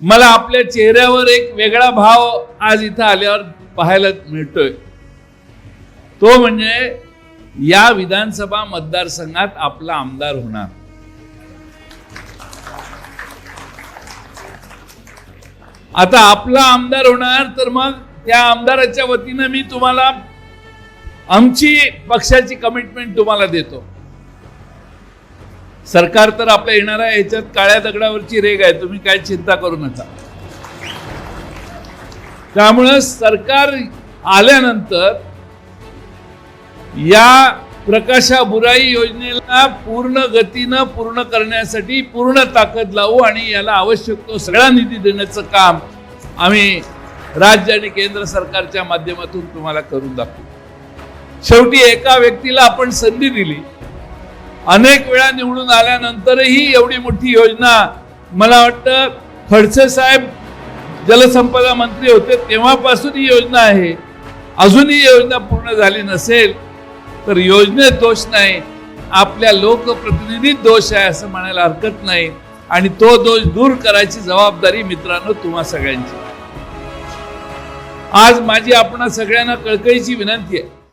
मला आपल्या चेहऱ्यावर एक वेगळा भाव आज इथं आल्यावर पाहायला मिळतोय. तो म्हणजे या विधानसभा मतदारसंघात आपला आमदार होणार. आता आपला आमदार होणार तर मग त्या आमदाराच्या वतीनं मी तुम्हाला आमची पक्षाची कमिटमेंट तुम्हाला देतो. सरकार तर आपल्या येणाऱ्या याच्यात काळ्या दगडावरची रेग आहे. तुम्ही काय चिंता करू नका. त्यामुळं सरकार आल्यानंतर या प्रकाशा बुराई योजनेला पूर्ण गतीनं पूर्ण करण्यासाठी पूर्ण ताकद लावू आणि याला आवश्यक तो सगळा निधी देण्याचं काम आम्ही राज्य आणि केंद्र सरकारच्या माध्यमातून तुम्हाला करून दाखवू. शेवटी एका व्यक्तीला आपण संधी दिली. अनेक वेळा निवडून आल्यानंतरही एवढी मोठी योजना मला वाटतं खडसे साहेब जलसंपदा मंत्री होते तेव्हापासून ही योजना आहे. अजूनही ही योजना पूर्ण झाली नसेल तर योजनेत दोष नाही. आपल्या लोकप्रतिनिधीत दोष आहे असं म्हणायला हरकत नाही. आणि तो दोष दूर करायची जबाबदारी मित्रांनो तुम्हा सगळ्यांची. आज माझी आपणा सगळ्यांना कळकळीची विनंती आहे.